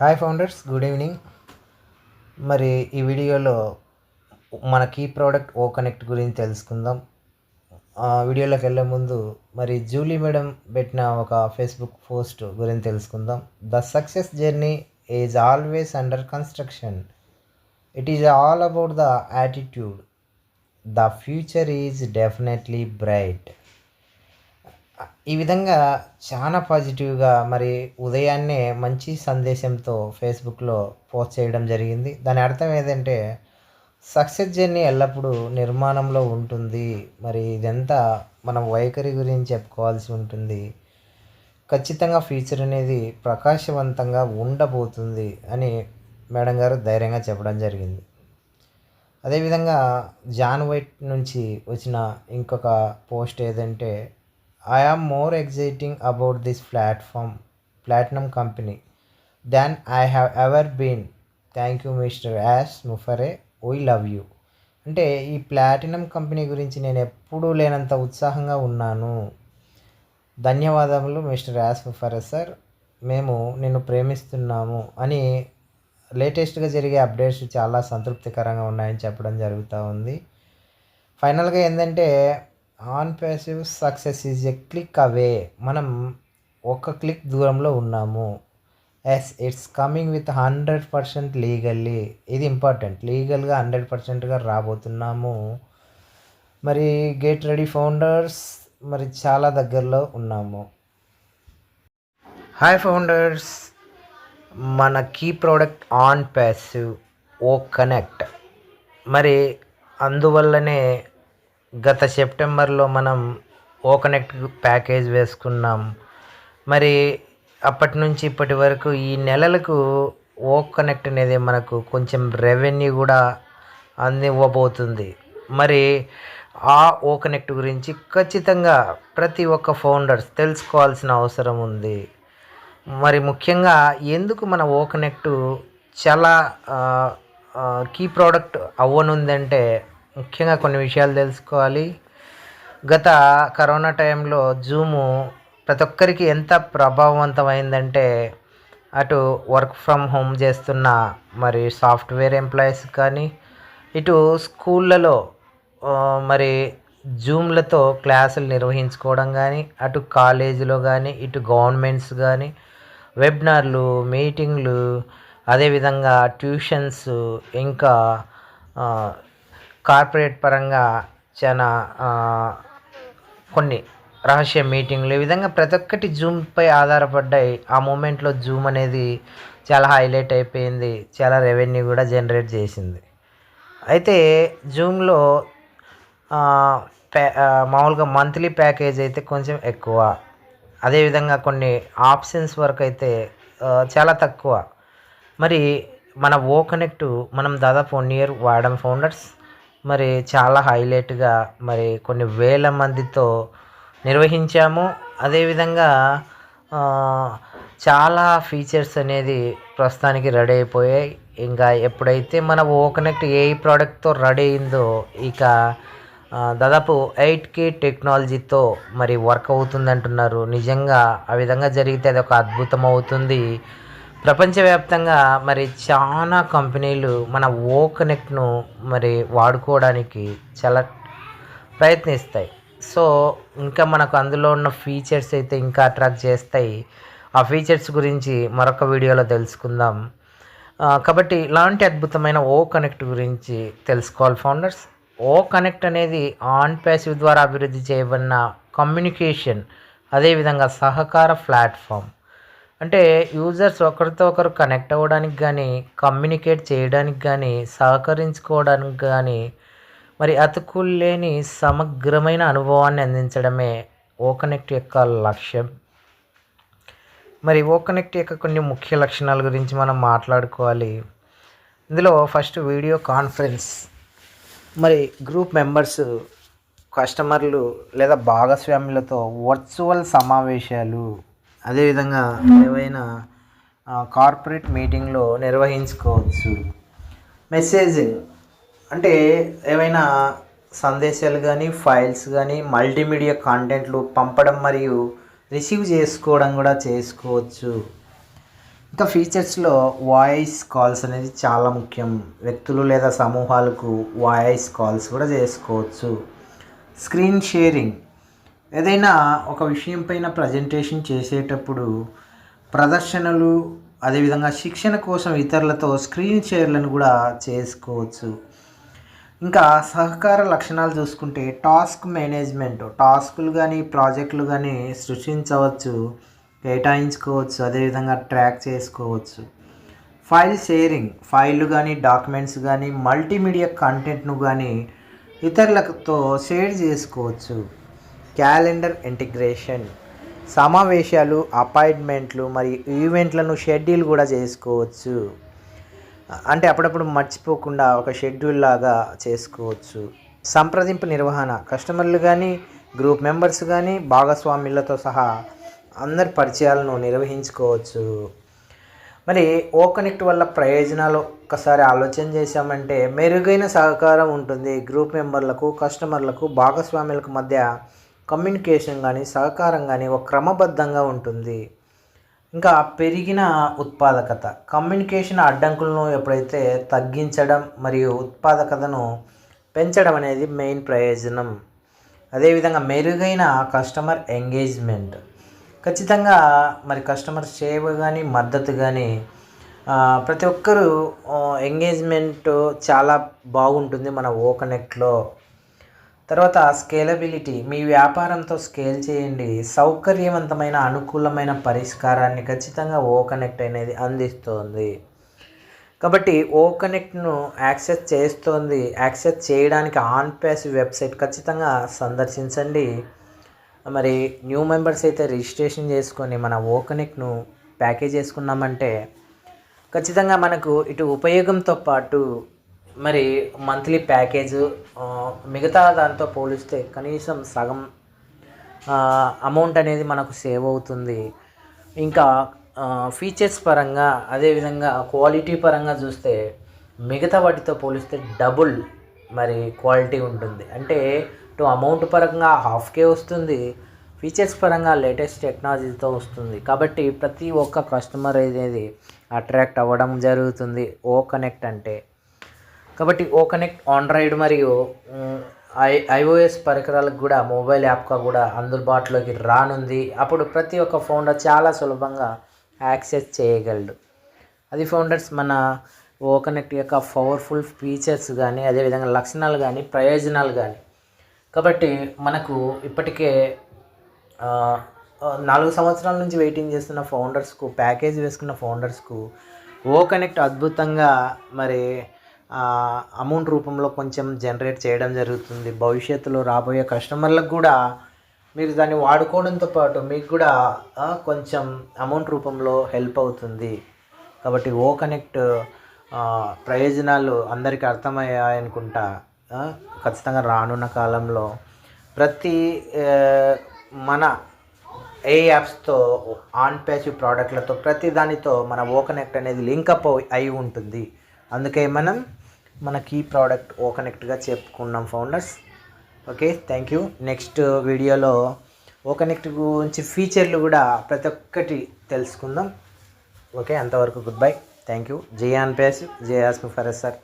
Hi founders good evening మరి ఈ వీడియోలో మన కీ ప్రోడక్ట్ ఓ కనెక్ట్ గురించి తెలుసుకుందాం. ఆ వీడియోలోకి వెళ్ళే ముందు మరి జూలీ మేడం పెట్టిన ఒక ఫేస్బుక్ పోస్ట్ గురించి తెలుసుకుందాం. The success journey is always under construction it is all about the attitude the future is definitely bright ఈ విధంగా చాలా పాజిటివ్గా మరి ఉదయాన్నే మంచి సందేశంతో ఫేస్బుక్లో పోస్ట్ చేయడం జరిగింది. దాని అర్థం ఏంటంటే సక్సెస్ జర్నీ ఎల్లప్పుడూ నిర్మాణంలో ఉంటుంది. మరి ఇదంతా మనం వైఖరి గురించి చెప్పుకోవాల్సి ఉంటుంది. ఖచ్చితంగా ఫ్యూచర్ అనేది ప్రకాశవంతంగా ఉండబోతుంది అని మేడం గారు ధైర్యంగా చెప్పడం జరిగింది. అదేవిధంగా జాన్ వైట్ నుంచి వచ్చిన ఇంకొక పోస్ట్ ఏదంటే I am more exciting about this platform platinum company then I have ever been thank you mister ash ముఫరే వీ లవ్ యూ అంటే ఈ ప్లాటినం కంపెనీ గురించి నేను ఎప్పుడూ లేనంత ఉత్సాహంగా ఉన్నాను. ధన్యవాదములు మిస్టర్ యాస్ ముఫరే సార్ మేము నిన్ను ప్రేమిస్తున్నాము అని లేటెస్ట్గా జరిగే అప్డేట్స్ చాలా సంతృప్తికరంగా ఉన్నాయని చెప్పడం జరుగుతూ ఉంది. ఫైనల్గా ఏంటంటే OnPassive success is a click away. మనం ఒక క్లిక్ దూరంలో ఉన్నాము. Yes it's coming with hundred percent legally ఇది ఇంపార్టెంట్ లీగల్గా హండ్రెడ్ పర్సెంట్గా రాబోతున్నాము. మరి గేట్ రెడీ ఫౌండర్స్ మరి చాలా దగ్గరలో ఉన్నాము. హాయ్ ఫౌండర్స్ మన key product OnPassive O connect మరి అందువల్లనే గత సెప్టెంబర్లో మనం ఓ కనెక్ట్ ప్యాకేజ్ వేసుకున్నాం. మరి అప్పటి నుంచి ఇప్పటి వరకు ఈ నెలలకు ఓ కనెక్ట్ అనేది మనకు కొంచెం రెవెన్యూ కూడా అందివ్వబోతుంది. మరి ఆ ఓ కనెక్ట్ గురించి ఖచ్చితంగా ప్రతి ఒక్క ఫౌండర్స్ తెలుసుకోవాల్సిన అవసరం ఉంది. మరి ముఖ్యంగా ఎందుకు మన ఓ కనెక్ట్ చాలా కీ ప్రోడక్ట్ అవ్వనుందంటే ముఖ్యంగా కొన్ని విషయాలు తెలుసుకోవాలి. గత కరోనా టైంలో జూము ప్రతి ఒక్కరికి ఎంత ప్రభావవంతమైందంటే అటు వర్క్ ఫ్రమ్ హోమ్ చేస్తున్న మరి సాఫ్ట్వేర్ ఎంప్లాయీస్ కానీ ఇటు స్కూళ్ళలో మరి జూమ్లతో క్లాసులు నిర్వహించుకోవడం కానీ అటు కాలేజీలో కానీ ఇటు గవర్నమెంట్స్ కానీ వెబినార్లు మీటింగ్లు అదేవిధంగా ట్యూషన్స్ ఇంకా కార్పొరేట్ పరంగా చాలా కొన్ని రహస్య మీటింగ్లు. ఈ విధంగా ప్రతి ఒక్కటి జూమ్పై ఆధారపడ్డాయి. ఆ మూమెంట్లో జూమ్ అనేది చాలా హైలైట్ అయిపోయింది. చాలా రెవెన్యూ కూడా జనరేట్ చేసింది. అయితే జూమ్లో ప్యా మామూలుగా మంత్లీ ప్యాకేజ్ అయితే కొంచెం ఎక్కువ. అదేవిధంగా కొన్ని ఆప్షన్స్ వరకు అయితే చాలా తక్కువ. మరి మన ఓ కనెక్ట్ మనం దాదాపు వన్ ఇయర్ వాడడం ఫౌండర్స్. మరి చాలా హైలైట్గా మరి కొన్ని వేల మందితో నిర్వహించాము. అదేవిధంగా చాలా ఫీచర్స్ అనేది ప్రస్తుతానికి రెడీ అయిపోయాయి. ఇంకా ఎప్పుడైతే మన ఓ కనెక్ట్ ఏ ప్రోడక్ట్తో రెడీ అయిందో ఇక దాదాపు ఎయిట్ కే టెక్నాలజీతో మరి వర్క్ అవుతుంది అంటున్నారు నిజంగా ఆ విధంగా జరిగితే అది ఒక అద్భుతం అవుతుంది. ప్రపంచవ్యాప్తంగా మరి చాలా కంపెనీలు మన ఓ కనెక్ట్ను మరి వాడుకోవడానికి చాలా ప్రయత్నిస్తాయి. సో ఇంకా మనకు అందులో ఉన్న ఫీచర్స్ అయితే ఇంకా అట్రాక్ట్ చేస్తాయి. ఆ ఫీచర్స్ గురించి మరొక వీడియోలో తెలుసుకుందాం. కాబట్టి ఇలాంటి అద్భుతమైన ఓ కనెక్ట్ గురించి తెలుసుకోవాలి ఫౌండర్స్. ఓ కనెక్ట్ అనేది ఆన్ ప్యాసివ్ ద్వారా అభివృద్ధి చేయబడిన కమ్యూనికేషన్ అదేవిధంగా సహకార ప్లాట్ఫామ్. అంటే యూజర్స్ ఒకరితో ఒకరు కనెక్ట్ అవ్వడానికి కానీ కమ్యూనికేట్ చేయడానికి కానీ సహకరించుకోవడానికి కానీ మరి అతుకులు లేని సమగ్రమైన అనుభవాన్ని అందించడమే ఓ కనెక్ట్ యొక్క లక్ష్యం. మరి ఓ కనెక్ట్ యొక్క కొన్ని ముఖ్య లక్షణాల గురించి మనం మాట్లాడుకోవాలి. ఇందులో ఫస్ట్ వీడియో కాన్ఫరెన్స్ మరి గ్రూప్ మెంబర్స్ కస్టమర్లు లేదా భాగస్వాములతో వర్చువల్ సమావేశాలు. అదేవిధంగా ఏవైనా కార్పొరేట్ మీటింగ్లో నిర్వహించుకోవచ్చు. మెసేజింగ్ అంటే ఏవైనా సందేశాలు కానీ ఫైల్స్ కానీ మల్టీమీడియా కాంటెంట్లు పంపడం మరియు రిసీవ్ చేసుకోవడం కూడా చేసుకోవచ్చు. ఇంకా ఫీచర్స్లో వాయిస్ కాల్స్ అనేది చాలా ముఖ్యం. వ్యక్తులు లేదా సమూహాలకు వాయిస్ కాల్స్ కూడా చేసుకోవచ్చు. స్క్రీన్ షేరింగ్ ఏదైనా ఒక విషయం పైన ప్రజెంటేషన్ చేసేటప్పుడు ప్రదర్శనలు అదేవిధంగా శిక్షణ కోసం ఇతరులతో స్క్రీన్ షేర్లను కూడా చేసుకోవచ్చు. ఇంకా సహకార లక్షణాలు చూసుకుంటే టాస్క్ మేనేజ్మెంట్ టాస్కులు కానీ ప్రాజెక్టులు కానీ సృష్టించవచ్చు కేటాయించుకోవచ్చు అదేవిధంగా ట్రాక్ చేసుకోవచ్చు. ఫైల్ షేరింగ్ ఫైళ్ళు కానీ డాక్యుమెంట్స్ కానీ మల్టీమీడియా కంటెంట్ను కానీ ఇతరులతో షేర్ చేసుకోవచ్చు. క్యాలెండర్ ఇంటిగ్రేషన్ సమావేశాలు అపాయింట్మెంట్లు మరియు ఈవెంట్లను షెడ్యూల్ కూడా చేసుకోవచ్చు. అంటే అప్పుడప్పుడు మర్చిపోకుండా ఒక షెడ్యూల్ లాగా చేసుకోవచ్చు. సంప్రదింపు నిర్వహణ కస్టమర్లు కానీ గ్రూప్ మెంబర్స్ కానీ భాగస్వాములతో సహా అందరి పరిచయాలను నిర్వహించుకోవచ్చు. మరి ఓ కనెక్ట్ వల్ల ప్రయోజనాలు ఒక్కసారి ఆలోచన చేశామంటే మెరుగైన సహకారం ఉంటుంది. గ్రూప్ మెంబర్లకు కస్టమర్లకు భాగస్వాములకు మధ్య కమ్యూనికేషన్ కానీ సహకారం కానీ ఒక క్రమబద్ధంగా ఉంటుంది. ఇంకా పెరిగిన ఉత్పాదకత. కమ్యూనికేషన్ అడ్డంకులను ఎప్పుడైతే తగ్గించడం మరియు ఉత్పాదకతను పెంచడం అనేది మెయిన్ ప్రయోజనం. అదేవిధంగా మెరుగైన కస్టమర్ ఎంగేజ్మెంట్. ఖచ్చితంగా మరి కస్టమర్ సేవ కానీ మద్దతు కానీ ప్రతి ఒక్కరూ ఎంగేజ్మెంట్ చాలా బాగుంటుంది మన ఓకనెక్ట్లో తర్వాత స్కేలబిలిటీ మీ వ్యాపారంతో స్కేల్ చేయండి. సౌకర్యవంతమైన అనుకూలమైన పరిష్కారాన్ని ఖచ్చితంగా ఓ కనెక్ట్ అనేది అందిస్తోంది. కాబట్టి ఓ కనెక్ట్ను యాక్సెస్ చేస్తోంది. యాక్సెస్ చేయడానికి ఆన్ పేస్ వెబ్సైట్ ఖచ్చితంగా సందర్శించండి. మరి న్యూ మెంబర్స్ అయితే రిజిస్ట్రేషన్ చేసుకొని మన ఓ కనెక్ట్ను ప్యాకేజ్ చేసుకున్నామంటే ఖచ్చితంగా మనకు ఇటు ఉపయోగంతో పాటు మరి మంత్లీ ప్యాకేజ్ మిగతా దాంతో పోలిస్తే కనీసం సగం అమౌంట్ అనేది మనకు సేవ్ అవుతుంది. ఇంకా ఫీచర్స్ పరంగా అదేవిధంగా క్వాలిటీ పరంగా చూస్తే మిగతా వాటితో పోలిస్తే డబుల్ మరి క్వాలిటీ ఉంటుంది. అంటే టు అమౌంట్ పరంగా హాఫ్కే వస్తుంది ఫీచర్స్ పరంగా లేటెస్ట్ టెక్నాలజీతో వస్తుంది. కాబట్టి ప్రతి ఒక్క కస్టమర్ అనేది అట్రాక్ట్ అవ్వడం జరుగుతుంది. ఓ కనెక్ట్ అంటే కాబట్టి ఓ కనెక్ట్ ఆండ్రాయిడ్ మరియు ఐ ఐఓఎస్ పరికరాలకు కూడా మొబైల్ యాప్గా కూడా అందుబాటులోకి రానుంది. అప్పుడు ప్రతి ఒక్క ఫౌండర్ చాలా సులభంగా యాక్సెస్ చేయగలడు. అది ఫౌండర్స్ మన ఓ కనెక్ట్ యొక్క పవర్ఫుల్ ఫీచర్స్ కానీ అదేవిధంగా లక్షణాలు కానీ ప్రయోజనాలు కానీ కాబట్టి మనకు ఇప్పటికే నాలుగు సంవత్సరాల నుంచి వెయిటింగ్ చేస్తున్న ఫౌండర్స్కు ప్యాకేజ్ వేసుకున్న ఫౌండర్స్కు ఓ కనెక్ట్ అద్భుతంగా మరి అమౌంట్ రూపంలో కొంచెం జనరేట్ చేయడం జరుగుతుంది. భవిష్యత్తులో రాబోయే కస్టమర్లకు కూడా మీరు దాన్ని వాడుకోవడంతో పాటు మీకు కూడా కొంచెం అమౌంట్ రూపంలో హెల్ప్ అవుతుంది. కాబట్టి ఓ కనెక్ట్ ప్రయోజనాలు అందరికీ అర్థమయ్యాయనుకుంటా ఖచ్చితంగా రానున్న కాలంలో ప్రతి మన ఏ యాప్స్తో ఆన్ ప్యాచ్ ప్రోడక్ట్లతో ప్రతి దానితో మన ఓ కనెక్ట్ అనేది లింకప్ అయి ఉంటుంది. అందుకే మనం మన కీ ప్రోడక్ట్ ఓ కనెక్ట్గా చెప్పుకున్నాం founders okay thank you next వీడియోలో ఓ కనెక్ట్ గురించి ఫీచర్లు కూడా ప్రతి ఒక్కటి తెలుసుకుందాం. ఓకే అంతవరకు good bye thank you J on face జే ఆస్మి ఫరెస్ సార్